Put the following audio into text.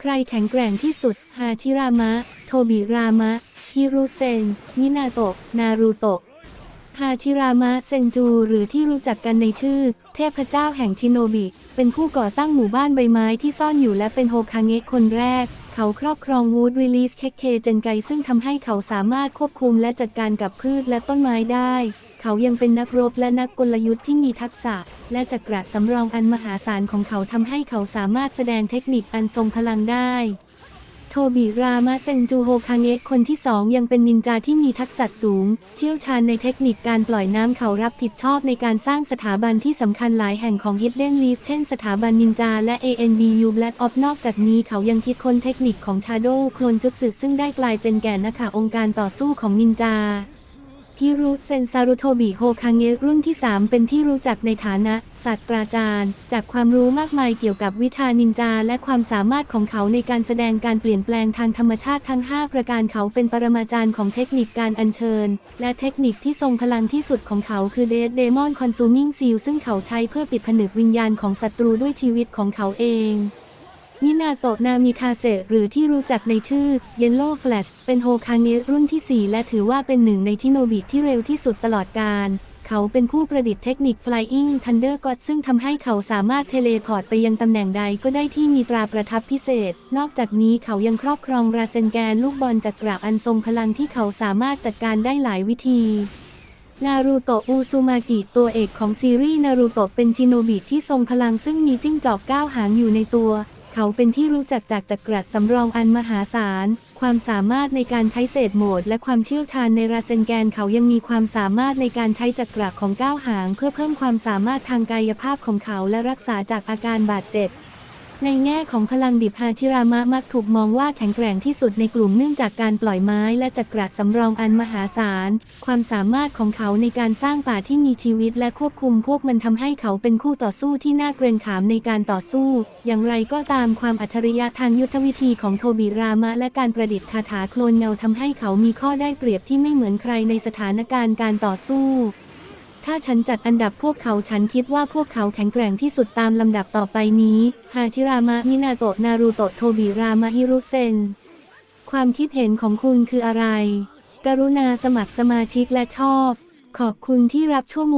ใครแข็งแกร่งที่สุด ฮาชิรามะ โทบิรามะฮิรุเซน มินาโตะ นารูโตะ ฮาชิรามะเซนจู หรือที่รู้จักกันในชื่อ เทพเจ้าแห่งชิโนบิ เป็นผู้ก่อตั้งหมู่บ้านใบไม้ที่ซ่อนอยู่และเป็นโฮคาเงะคนแรก เขาครอบครองวูดรีลีสเคเคเจนไกซึ่งทำให้เขาสามารถควบคุมและจัดการกับพืชและต้นไม้ได้ เขายังเป็นนักรบและนักกลยุทธ์ที่มีทักษะ และจักระสำรองอันมหาศาลของเขาทำให้เขาสามารถแสดงเทคนิคอันทรงพลังได้ โทบิรามาเซนจูโฮคาเงะคนที่สองยังเป็นนินจาที่มีทักษะสูง เชี่ยวชาญในเทคนิคการปล่อยน้ำเขารับผิดชอบในการสร้างสถาบันที่สำคัญหลายแห่งของ Hidden Leaf เช่นสถาบันนินจาและ ANBU Black Ops นอกจากนี้เขายังคิดค้นเทคนิคของ Shadow โคลนจุดสึซึ่งได้กลายเป็นแก่นนะคะองค์การต่อสู้ของนินจา ฮิรุเซนซารุโทบิโฮคาเงะรุ่นที่ 3 เป็นที่รู้จักในฐานะ ศาสตราจารย์ จากความรู้มากมายเกี่ยวกับวิชานินจา และความสามารถของเขาในการแสดงการเปลี่ยนแปลงทางธรรมชาติทั้ง 5 ประการเขาเป็นปรมาจารย์ของเทคนิคการอัญเชิญ และเทคนิคที่ทรงพลังที่สุดของเขาคือเดดเดมอนคอนซูมิงซีลซึ่งเขาใช้เพื่อปิดผนึกวิญญาณของศัตรูด้วยชีวิตของเขาเอง มินาโตะนามิคาเซหรือที่รู้จักในชื่อ Yellow Flash เป็นโฮคาเงะรุ่นที่ 4 และถือว่าเป็นหนึ่งในชิโนบิที่เร็วที่สุดตลอดกาลเขาเป็นผู้ประดิษฐ์เทคนิค Flying Thunder God ซึ่งทำให้เขาสามารถเทเลพอร์ตไปยังตำแหน่งใดก็ได้ที่มีตราประทับพิเศษ นอกจากนี้เขายังครอบครองราเซนแกนลูกบอลจักระอันทรงพลังที่เขาสามารถจัดการได้หลายวิธีนารูโตะอูซูมากิตัวเอกของซีรีส์นารูโตะเป็นชิโนบิที่ทรงพลังซึ่งมีจิ้งจอกก้าวหางอยู่ในตัว เขาเป็นที่รู้จักจากจักรสำรองอันมหาศาล ความสามารถในการใช้เศษโหมด และความเชี่ยวชาญในราเซนแกนเขายังมีความสามารถในการใช้จักรของก้าวหาง เพื่อเพิ่มความสามารถทางกายภาพของเขาและรักษาจากอาการบาดเจ็บ ในแง่ของพลังดิบฮาชิรามะมักถูกมองว่าแข็งแกร่งที่สุดในกลุ่มเนื่องจากการปล่อยไม้และจักระสำรองอันมหาศาล ความสามารถของเขาในการสร้างป่าที่มีชีวิตและควบคุมพวกมันทำให้เขาเป็นคู่ต่อสู้ที่น่าเกรงขามในการต่อสู้ อย่างไรก็ตามความอัจฉริยะทางยุทธวิธีของโทบิรามะและการประดิษฐ์คาถาโคลนเงาทำให้เขามีข้อได้เปรียบที่ไม่เหมือนใครในสถานการณ์การต่อสู้ ถ้าฉันจัดอันดับพวกเขาฉันคิดว่าพวกเขาแข็งแกร่งที่สุดตามลำดับต่อไปนี้ฮาชิรามะมินาโตะนารูโตะโทบิรามะฮิรุเซน ความคิดเห็นของคุณคืออะไร กรุณาสมัครสมาชิกและชอบ ขอบคุณที่รับชั่วโมง